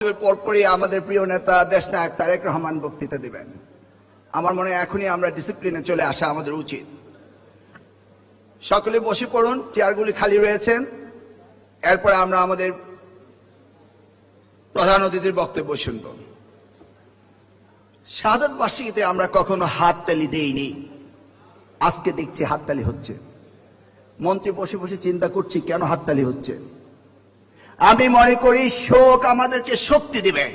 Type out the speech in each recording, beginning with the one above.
পরপরই আমাদের প্রিয় নেতা দেশনায়ক তারেক রহমান বক্তৃতা দিবেন। আমার মনে হয় এখনই আমরা ডিসিপ্লিনে চলে আসা আমাদের উচিত। সকলে বসে পড়ুন, চেয়ারগুলি খালি রয়েছেন এরপরে আমরা আমাদের প্রধান অতিথির বক্তব্য শুনব। শাহাদত বার্ষিকীতে আমরা কখনো হাততালি দেইনি। আজকে দেখছি হাততালি হচ্ছে। মন্ত্রী বসে বসে চিন্তা করছি কেন হাততালি হচ্ছে। আমি মনে করি শোক আমাদেরকে শক্তি দিবে।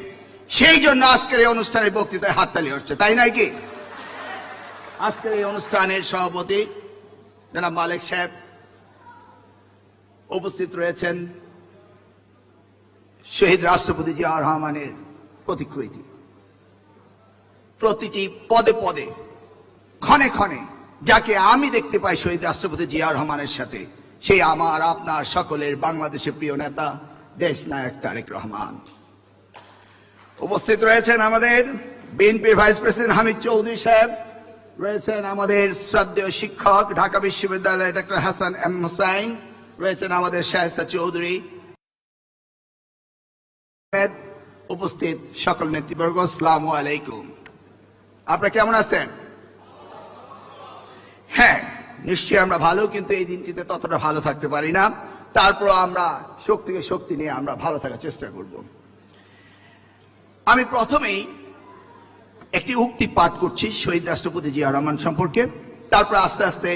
সেই জন্য আজকের এই অনুষ্ঠানের বক্তৃতায় হাততালি হচ্ছে, তাই নয় কি? আজকের এই অনুষ্ঠানের সভাপতি জনাব মালিক সাহেব উপস্থিত রয়েছেন শহীদ রাষ্ট্রপতি জিয়াউর রহমানের প্রতিকৃতি। প্রতিটি পদে পদে, ক্ষণে ক্ষণে, যাকে আমি দেখতে পাই শহীদ রাষ্ট্রপতি জিয়াউর রহমানের সাথে, সেই আমার, আপনার সকলের বাংলাদেশের প্রিয় নেতা দেশ নায়ক তারেক রহমান। উপস্থিত রয়েছেন আমাদের বিএনপির ভাইস প্রেসিডেন্ট হামিদ চৌধুরী সাহেব, রয়েছেন আমাদের শ্রদ্ধেয় শিক্ষক, ঢাকা বিশ্ববিদ্যালয়ের ডক্টর হাসান এম হুসাইন, রয়েছেন আমাদের শায়স্তা চৌধুরী। উপস্থিত সকল নেতৃবর্গ সালাম আলাইকুম। আপনারা কেমন আছেন? হ্যাঁ নিশ্চয়ই আমরা ভালো, কিন্তু এই দিনটিতে ততটা ভালো থাকতে পারি না। তারপর আমরা শক্তিকে শক্তি নিয়ে আমরা ভালো থাকার চেষ্টা করব। আমি প্রথমেই একটি উক্তি পাঠ করছি শহীদ রাষ্ট্রপতি জিয়া রহমান সম্পর্কে। তারপর আস্তে আস্তে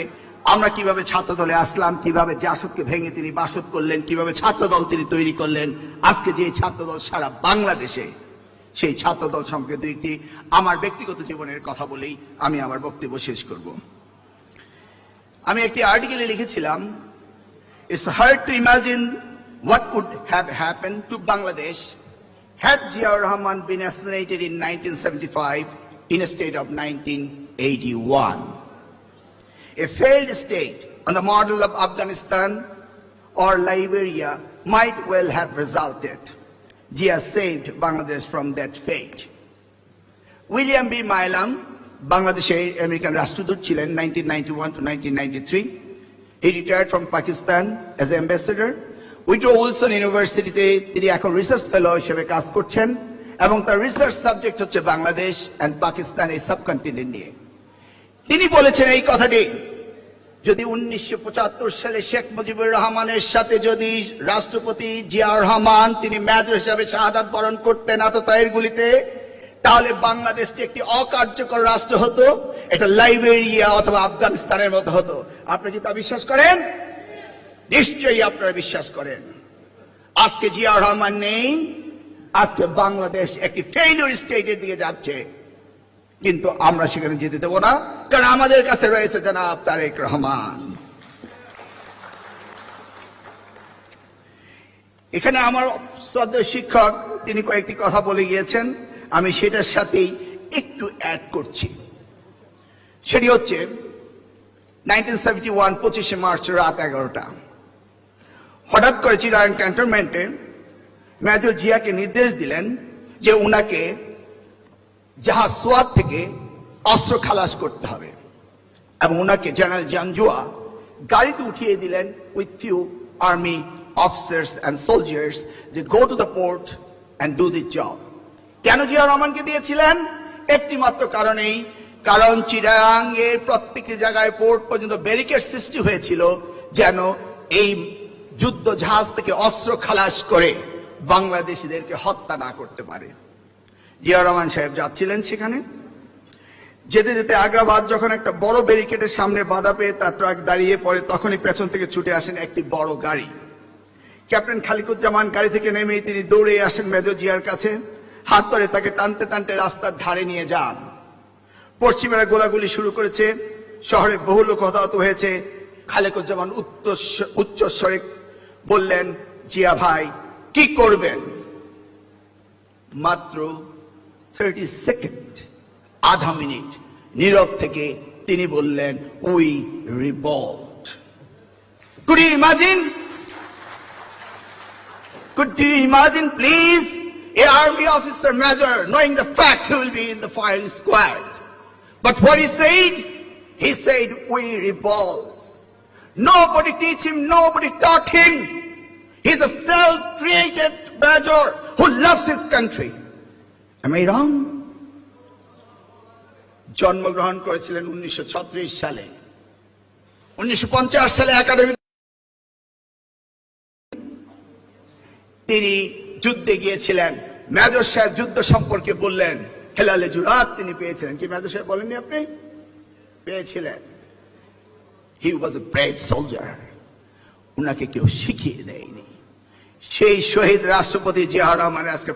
আমরা কীভাবে ছাত্র দলে আসলাম, কীভাবে জাসদকে ভেঙে তিনি বাসদ করলেন, কীভাবে ছাত্র দল তিনি তৈরি করলেন। আজকে যে ছাত্র দল সারা বাংলাদেশে, সেই ছাত্র দল সম্পর্কে দুইটি আমার ব্যক্তিগত জীবনের কথা বলেই আমি আমার বক্তব্য শেষ করব। আমি একটি আর্টিকেলে লিখেছিলাম It's hard to imagine what would have happen to Bangladesh had Ziaur Rahman been assassinated in 1975 instead of 1981. A failed state on the model of Afghanistan or Liberia might well have resulted. Jia saved Bangladesh from that fate. William B Milam বাংলাদেশের American রাষ্ট্রদূত ছিলেন 1991 to 1993. He retired from Pakistan as an ambassador. Woodrow Wilson ইউনিভার্সিটিতে তিনি এখন research fellow হিসেবে কাজ করছেন এবং তার রিসার্চ সাবজেক্ট হচ্ছে বাংলাদেশ অ্যান্ড পাকিস্তান এই সাবকন্টিনেন্ট নিয়ে তিনি বলেছেন এই কথাটি, যদি উনিশশো পঁচাত্তর সালে শেখ মুজিবুর রহমানের সাথে যদি রাষ্ট্রপতি জিয়াউর রহমান তিনি মেজর হিসাবে শাহাদাত বরণ করতেন আততায়ের গুলিতে তাহলে বাংলাদেশটি একটি অকার্যকর রাষ্ট্র হতো এটা লাইবেরিয়া অথবা আফগানিস্তানের মতো হতো। আপনি কি তা বিশ্বাস করেন? নিশ্চয়ই আপনারা বিশ্বাস করেন। আজকে জিয়াউর রহমান নেই, আজকে বাংলাদেশ একটি ফেইলিউর স্টেটের দিকে যাচ্ছে। কিন্তু আমরা সেখানে যেতে দেবো না, কারণ আমাদের কাছে রয়েছে জনাব তারেক রহমান। এখানে আমার শ্রদ্ধেয় শিক্ষক, তিনি কয়েকটি কথা বলে গিয়েছেন। আমি সেটার সাথেই একটু অ্যাড করছি। সেটি হচ্ছে পঁচিশে মার্চ, রাত এগারোটা। হঠাৎ করে চিরাং ক্যান্টনমেন্টে মেজর জিয়াকে নির্দেশ দিলেন যে উনাকে জাহাজ সোয়াদ থেকে অস্ত্র খালাস করতে হবে এবং ওনাকে জেনারেল জানজুয়া গাড়িতে উঠিয়ে দিলেন with few army officers and soldiers যে go to the port and do the job কেন জিয়া রহমানকে দিয়েছিলেন? একটি মাত্র কারণেই কারণ চিরাঙ্গের প্রত্যেকটি জায়গায় পোর্ট পর্যন্ত ব্যারিকেড সৃষ্টি হয়েছিল যেন এই যুদ্ধ জাহাজ থেকে অস্ত্র খালাস করে বাংলাদেশিদেরকে হত্যা না করতে পারে। জিয়া রহমান সাহেব যাচ্ছিলেন সেখানে। যেতে যেতে আগ্রাবাদ যখন একটা বড় ব্যারিকেডের সামনে বাধা পেয়ে তার ট্রাক দাঁড়িয়ে পড়ে, তখনই পেছন থেকে ছুটে আসেন একটি বড় গাড়ি। ক্যাপ্টেন খালিকুজ্জামান গাড়ি থেকে নেমে তিনি দৌড়ে আসেন মেজর জিয়ার কাছে। হাত ধরে তাকে টানতে টানতে রাস্তার ধারে নিয়ে যান। পশ্চিমেরা গোলাগুলি শুরু করেছে শহরে বহু লোক হতাহত হয়েছে। খালেকুজ্জামান উচ্চ- উচ্চস্বরে বললেন জিয়া ভাই কি করবেন? মাত্র থার্টি সেকেন্ড আধা মিনিট নীরব থেকে তিনি বললেন we revolt. Could you imagine Could you imagine, please, a army officer major knowing the fact he will be in the? But what he said? He said, we revolt. Nobody teach him, nobody taught him. He's a self-created major who loves his country. Am I wrong? জন্মগ্রহণ করেছিলেন উনিশশো ছত্রিশ সালে উনিশশো পঞ্চাশ সালে academy তিনি যুদ্ধে গিয়েছিলেন মেজর সাহেব যুদ্ধ সম্পর্কে বললেন হেলালে জুরাত তিনি পেয়েছিলেন। কি মেজর সাহেব বলেননি আপনি? পেয়েছিলেন। হি ওয়াজ এ ব্রেভ সোলজার উনাকে কেউ শিখিয়ে দেয়নি। সেই শহীদ রাষ্ট্রপতি জিয়া রহমানের আজকে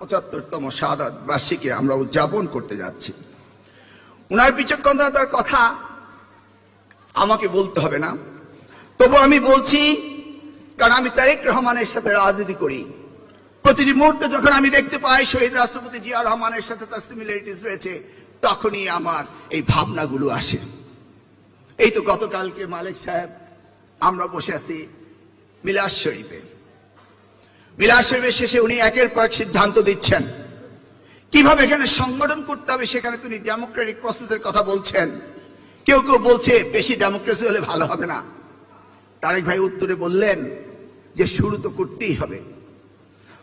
পঁচাত্তরতম শাহাদ বার্ষিকী আমরা উদযাপন করতে যাচ্ছি। উনার বিচক্ষণতার কথা আমাকে বলতে হবে না। তবু আমি বলছি, কারণ আমি তারেক রহমানের সাথে রাজনীতি করি। প্রতিটি মুহূর্তে যখন আমি দেখতে পাই শহীদ রাষ্ট্রপতি জিয়া রহমানের সাথে তার সিমিলারিটিস রয়েছে, তখনই আমার এই ভাবনাগুলো আসে। এই তো গতকালকে মালিক সাহেব, আমরা বসে আছি মিলাস শরীফে। মিলাস শরীফের শেষে উনি একের পর এক সিদ্ধান্ত দিচ্ছেন। কীভাবে এখানে সংগঠন করতে হবে সেখানে তিনি ডেমোক্রেটিক প্রসেসের কথা বলছেন। কেউ কেউ বলছে, বেশি ডেমোক্রেসি হলে ভালো হবে না। তারেক ভাই উত্তরে বললেন যে শুরু তো করতেই হবে।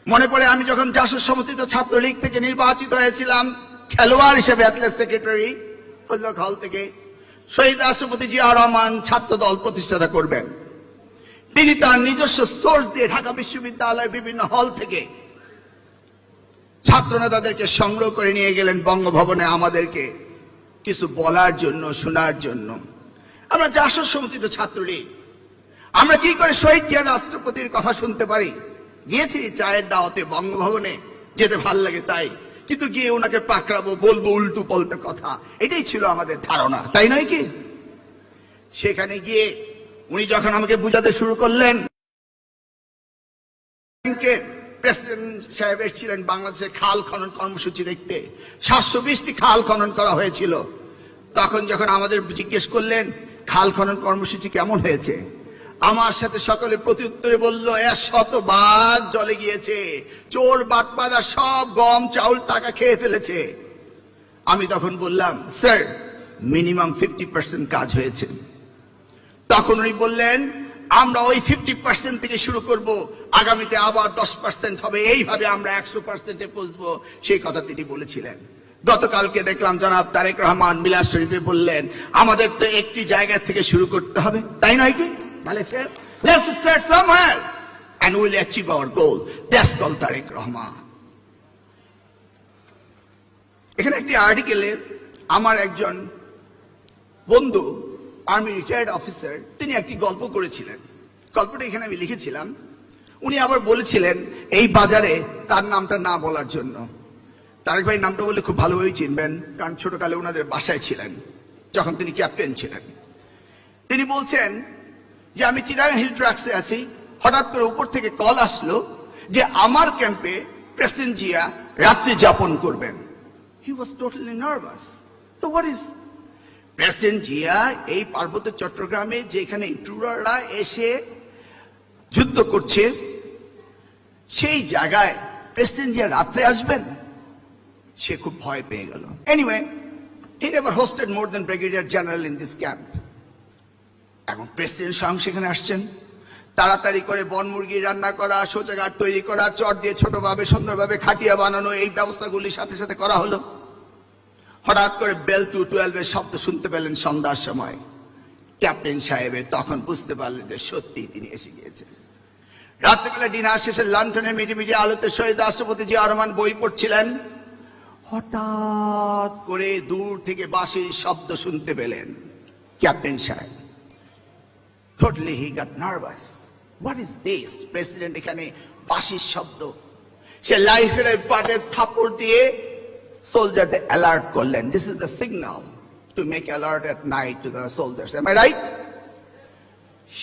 মনে পড়ে আমি যখন জাসদ সমর্থিত ছাত্রলীগ থেকে নির্বাচিত হয়েছিলাম, খেলোয়াড় হিসেবে অ্যাথলেট সেক্রেটারি হল থেকে শহীদ রাষ্ট্রপতি জিয়া রহমান ছাত্র দল প্রতিষ্ঠাতা করবেন। তিনি তার নিজস্ব সোর্স দিয়ে ঢাকা বিশ্ববিদ্যালয়ের বিভিন্ন হল থেকে ছাত্র নেতাদেরকে সংগ্রহ করে নিয়ে গেলেন বঙ্গভবনে আমাদেরকে কিছু বলার জন্য, শোনার জন্য। আমরা জাসদ সমর্থিত ছাত্রলীগ। আমরা কি করে শহীদ জিয়া রাষ্ট্রপতির কথা শুনতে পারি? গিয়েছি চায়ের দাওয়াতে বঙ্গভবনে। যেতে ভালো লাগে তাই। কিন্তু গিয়ে ওনাকে পাকড়াবো, বলব উল্টো পাল্টা কথা। এটাই ছিল আমাদের ধারণা, তাই নয় কি? সেখানে গিয়ে উনি যখন আমাকে বুঝাতে শুরু করলেন সাহেব এসেছিলেন বাংলাদেশের খাল খনন কর্মসূচি দেখতে। সাতশো বিশটি খাল খনন করা হয়েছিল। তখন যখন আমাদের জিজ্ঞেস করলেন, খাল খনন কর্মসূচি কেমন হয়েছে? আমার সাথে সকলে প্রতি উত্তরে বলল এর শতবার জলে গিয়েছে। চোর, বাটপাড়া সব গম, চাউল, টাকা খেয়ে ফেলেছে। আমি তখন বললাম, স্যার, মিনিমাম ফিফটি পার্সেন্ট কাজ হয়েছে। তখন উনি বললেন, আমরা ওই ফিফটি পার্সেন্ট থেকে শুরু করব। আগামীতে আবার দশ পার্সেন্ট হবে। এইভাবে আমরা একশো পার্সেন্টে পৌঁছবো। সেই কথা তিনি বলেছিলেন। গতকালকে দেখলাম জনাব তারেক রহমান মিলাদ শরীফে বললেন, আমাদের তো একটি জায়গা থেকে শুরু করতে হবে। তাই নয় কি? সাহেব let's start somewhere and we'll achieve our goal, that's called Tarique Rahman এখানে একটি আর্টিকেলে আমার একজন বন্ধু আর্মি রিটায়ার্ড অফিসার তিনি একটি গল্প করেছিলেন। গল্পটা এখানে আমি লিখেছিলাম। উনি আবার বলেছিলেন, এই বাজারে তার নামটা না বলার জন্য। তারেক ভাই নামটা বললে খুব ভালোভাবে চিনবেন, কারণ ছোটকালে ওনাদের বাসায় ছিলেন, যখন তিনি ক্যাপ্টেন ছিলেন। তিনি বলছেন যে আমি চিরাং হিল ট্রাক্সে আছি, হঠাৎ করে উপর থেকে কল আসলো যে আমার ক্যাম্পে প্রেসিডেন্ট জিয়া রাত্রি যাপন করবেন। হি ওয়াজ টোটালি নার্ভাস তো হোয়াট ইজ প্রেসিডেন্ট জিয়া এই পার্বত্য চট্টগ্রামে যেখানে ইন্ট্রুডাররা এসে যুদ্ধ করছে, সেই জায়গায় প্রেসিডেন্ট জিয়া রাত্রে আসবেন? সে খুব ভয় পেয়ে গেল। Anyway he never hosted more than brigadier general in this camp এখন প্রেসিডেন্ট স্বয়ং সেখানে আসছেন। তাড়াতাড়ি করে বন মুরগি রান্না করা, শৌচাগার তৈরি করা, চট দিয়ে ছোটভাবে, সুন্দরভাবে খাটিয়া বানানো, এই ব্যবস্থাগুলির সাথে সাথে করা হলো। হঠাৎ করে বেল টু টুয়েলভের শব্দ শুনতে পেলেন সন্ধ্যার সময়। ক্যাপ্টেন সাহেবে তখন বুঝতে পারলেন যে সত্যি তিনি এসে গিয়েছেন। রাত্রিবেলা ডিনার শেষে লন্ডনে মিটি আলোতে শহীদ রাষ্ট্রপতি জিয়া রহমান বই পড়ছিলেন। হঠাৎ করে দূর থেকে বাঁশির শব্দ শুনতে পেলেন ক্যাপ্টেন সাহেব। Totally he got nervous what is this president এখানে বাঁশির শব্দ। সে লাইফের পাটে থাপড় দিয়ে সোলজারদের অ্যালার্ট করলেন। This is the signal to make alert at night to the soldiers am I right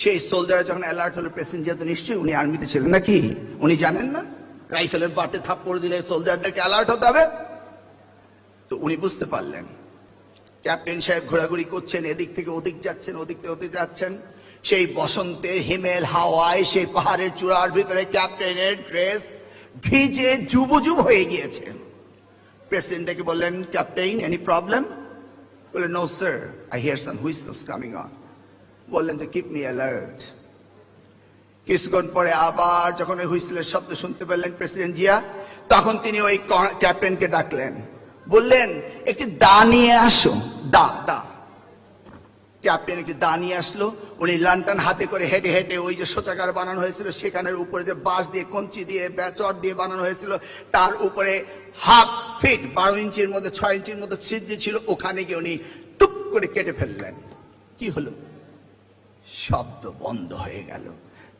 সেই সোলজার যখন অ্যালার্ট হলো প্রেসিডেন্ট তো নিশ্চয়ই উনি আর্মিতে ছিলেন নাকি? উনি জানেন না? রাইফেলের বাটে থাপ্পড় দিলে সোলজারদেরকে অ্যালার্ট হতে হবে। তো উনি বুঝতে পারলেন। ক্যাপ্টেন সাহেব ঘোরাঘুরি করছেন, এদিক থেকে ওদিক যাচ্ছেন, ওদিক থেকে ওদিক যাচ্ছেন। সেই বসন্তের হিমেল হাওয়ায় সেই পাহাড়ের চূড়ার ভিতরে ক্যাপ্টেনের ড্রেস ভিজে যুবযুব হয়ে গিয়েছে। প্রেসিডেন্টকে বললেন ক্যাপ্টেন এনি প্রবলেম বললেন no sir I hear some whistles coming on বললেন যে কিপ মি অ্যালার্ট কিছুক্ষণ পরে আবার যখন ওই হুইসেলের শব্দ শুনতে পেলেন প্রেসিডেন্ট জিয়া, তখন তিনি ওই ক্যাপ্টেনকে ডাকলেন। বললেন, একটি দা নিয়ে আসো। দা দা। দা নিয়ে আসলো? উনি লান্টান হাতে করে হেঁটে হেঁটে ওই যে শৌচাগার বানানো হয়েছিল, সেখানের উপরে যে বাঁশ দিয়ে, কঞ্চি দিয়ে বেচর দিয়ে বানানো হয়েছিল, তার উপরে হাফ ফিট বারো ইঞ্চির মধ্যে, ছয় ইঞ্চির মধ্যে ছিদ্র ছিল, ওখানে গিয়ে উনি টুক করে কেটে ফেললেন। কি হলো? শব্দ বন্ধ হয়ে গেল।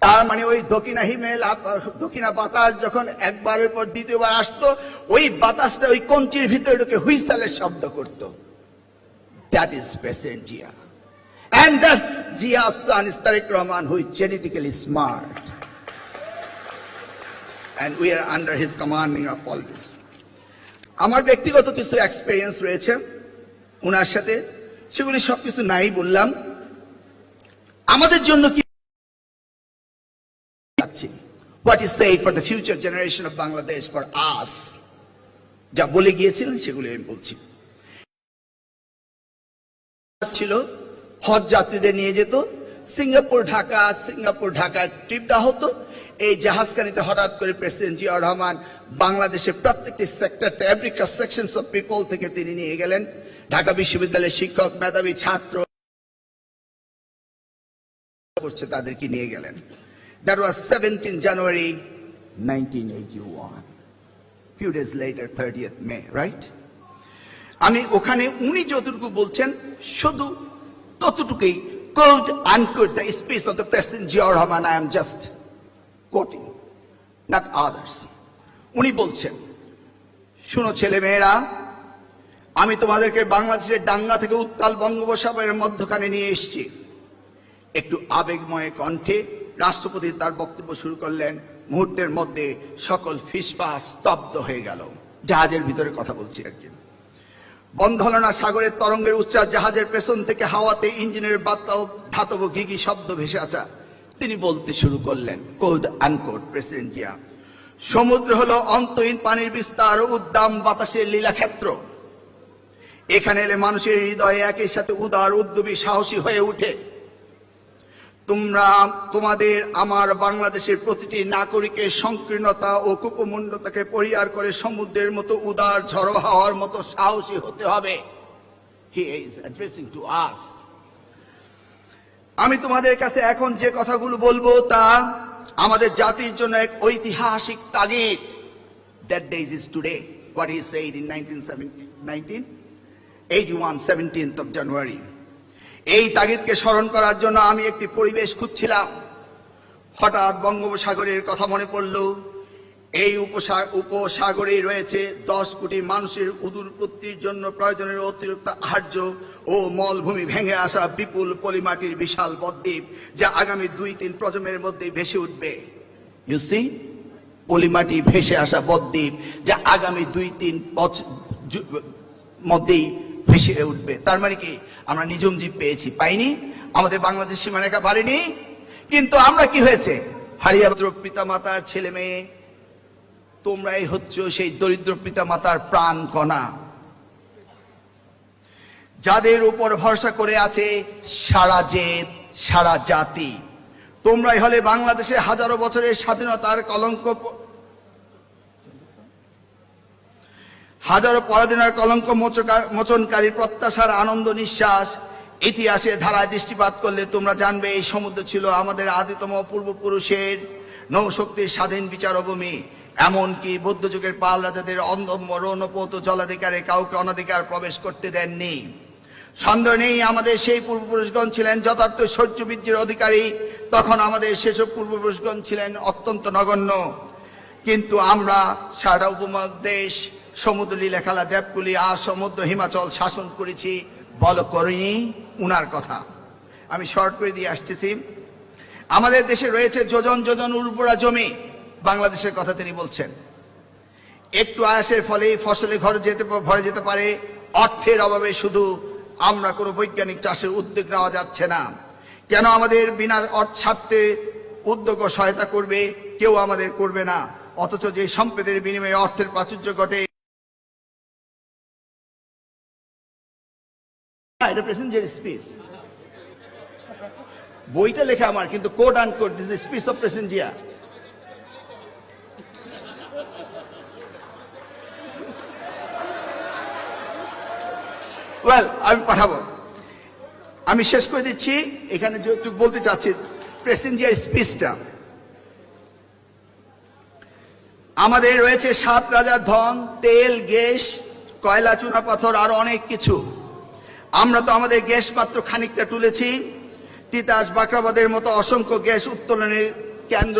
তার মানে ওই দক্ষিণা হিমেল দক্ষিণা বাতাস যখন একবারের পর দ্বিতীয়বার আসতো, ওই বাতাসটা ওই কঞ্চির ভিতরে ঢুকে হুইসালের শব্দ করত। That is president Zia And Zia's son is Tariq Rahman, who is genetically smart. And we are under his commanding of always. আমার ব্যক্তিগত কিছু এক্সপিরিয়েন্স রয়েছে ওনার সাথে। সেগুলি সবকিছু নাই বললাম। আমাদের জন্য কি what is said for the future generation of Bangladesh for us যা বলে গিয়েছিলেন সেগুলি আমি বলছি। ছিল হজ যাত্রীদের নিয়ে যেত, Singapore, Dhaka Singapore Dhaka trip দেওয়া হতো। এই জাহাজখানিতে হঠাৎ করে প্রেসিডেন্ট জিয়াউর রহমান বাংলাদেশের প্রত্যেকটি sector every sections of people থেকে তিনি নিয়ে গেলেন। ঢাকা বিশ্ববিদ্যালয়ের শিক্ষক, মেধাবী ছাত্র করছে তাদেরকে নিয়ে গেলেন। That was seventeen January nineteen eighty one few days later thirtieth May right আমি ওখানে উনি যতটুকু বলছেন, শুধু ততটুকুই quote unquote the speech of the president Ziaur Rahman I am just quoting not others উনি বলছেন, শুনো ছেলে মেয়েরা, আমি তোমাদেরকে বাংলাদেশের ডাঙ্গা থেকে উত্তাল বঙ্গোপসাগরের মধ্যখানে নিয়ে এসেছি। একটু আবেগময় কণ্ঠে রাষ্ট্রপতি তার বক্তব্য শুরু করলেন। মুহূর্তের মধ্যে সকল ফিসফাস স্তব্ধ হয়ে গেল। জাহাজের ভিতরে কথা বলছি একজন বন্ধলনা সাগরের তরঙ্গের উচ্চার জাহাজের পেছন থেকে হাওয়াতে ইঞ্জিনের ধাতব গিগি শব্দ ভেসে আসা। তিনি বলতে শুরু করলেন কোড আনকোড প্রেসিডেন্ট জিয়া। সমুদ্র হলো অন্তহীন পানির বিস্তার উদ্দাম বাতাসের লীলাক্ষেত্র। এখানে এলে মানুষের হৃদয়ে একই সাথে উদার, উদ্যমী, সাহসী হয়ে ওঠে তোমরা তোমাদের আমার বাংলাদেশের প্রতিটি নাগরিকের সংকীর্ণতা ও কুপমণ্ডতাকে পরিহার করে সমুদ্রের মতো উদার ঝড়ো হওয়ার মতো সাহসী হতে হবে। আমি তোমাদের কাছে এখন যে কথাগুলো বলব তা আমাদের জাতির জন্য এক ঐতিহাসিক তাগিদ। That days is today what is said in 1917 1981 17th of January. এই তাগিদকে স্মরণ করার জন্য আমি একটি পরিবেশ খুঁজছিলাম। হঠাৎ বঙ্গোপসাগরের কথা মনে পড়ল। এই উপসা- উপসাগরে রয়েছে দশ কোটি মানুষের উদুরপত্তির জন্য প্রয়োজনের অতিরিক্ত আহার্য ও মলভূমি ভেঙে আসা বিপুল পলিমাটির বিশাল বদ্বীপ যা আগামী দুই তিন প্রজন্মের মধ্যে ভেসে উঠবে। ইউ সি পলিমাটি ভেসে আসা বদ্বীপ যা আগামী দুই তিন মধ্যেই ভেসে উঠবে। তার মানে কি? আমরা নিজম দ্বীপ পেয়েছি, পাইনি। আমাদের বাংলাদেশ সীমারেখা পারিনি কিন্তু আমরা কি হয়েছে? হারিয়া পিতা মাতার ছেলে মেয়ে, তোমরাই হচ্ছ সেই দরিদ্র পিতা মাতার প্রাণ কণা। যাদের উপর ভরসা করে আছে সারা জেদ, সারা জাতি। তোমরাই হলে বাংলাদেশের হাজারো বছরের স্বাধীনতার কলঙ্ক হাজারো পরাধীনার কলঙ্ক মোচনকারী প্রত্যাশার আনন্দ নিঃশ্বাস। ইতিহাসে ধারায় দৃষ্টিপাত করলে তোমরা জানবে, এই সমুদ্র ছিল আমাদের আদিতম পূর্বপুরুষের নৌশক্তির স্বাধীন বিচারভূমি। এমনকি বৌদ্ধ যুগের পাল রাজাদের অন্ধম রণপত জলাধিকারে কাউকে অনাধিকার প্রবেশ করতে দেননি। সন্দেহ নেই, আমাদের সেই পূর্বপুরুষগণ ছিলেন যথার্থ শৌর্যবীর্যের অধিকারী। তখন আমাদের সেসব পূর্বপুরুষগণ ছিলেন অত্যন্ত নগণ্য। কিন্তু আমরা সারা উপমহাদেশ সমুদ্র লীলাখেলা দেবকুলি আর সমুদ্র হিমাচল শাসন করেছি, বল করিনি উনার কথা। আমি শর্ট করে দিয়ে আসতেছি। আমাদের দেশে রয়েছে যোজন যোজন উর্বরা জমি, বাংলাদেশের কথা তিনি বলছেন। একটু আয়াসের ফলে ফসলে ঘরে যেতে ভরে যেতে পারে, অর্থের অভাবে শুধু আমরা কোনো বৈজ্ঞানিক চাষের উদ্যোগ নেওয়া যাচ্ছে না। কেন আমাদের বিনা অর্থ ছাড়তে উদ্যোগ সহায়তা করবে, কেউ আমাদের করবে না। অথচ যে সম্পদের বিনিময়ে অর্থের প্রাচুর্য ঘটে বইটা লেখা আমার, কিন্তু quote unquote this speech of president Zia well আমি পাঠাবো। আমি শেষ করে দিচ্ছি। এখানে যেটুকু বলতে চাচ্ছি প্রেসিডেন্ট স্পিচটা আমাদের রয়েছে সাত রাজার ধন, তেল, গ্যাস, কয়লা, চুনা পাথর, আরও অনেক কিছু। আমরা তো আমাদের গ্যাস মাত্র খানিকটা তুলেছি। তিতাস বাকরাবাদের মতো অসংখ্য গ্যাস উত্তোলনের কেন্দ্র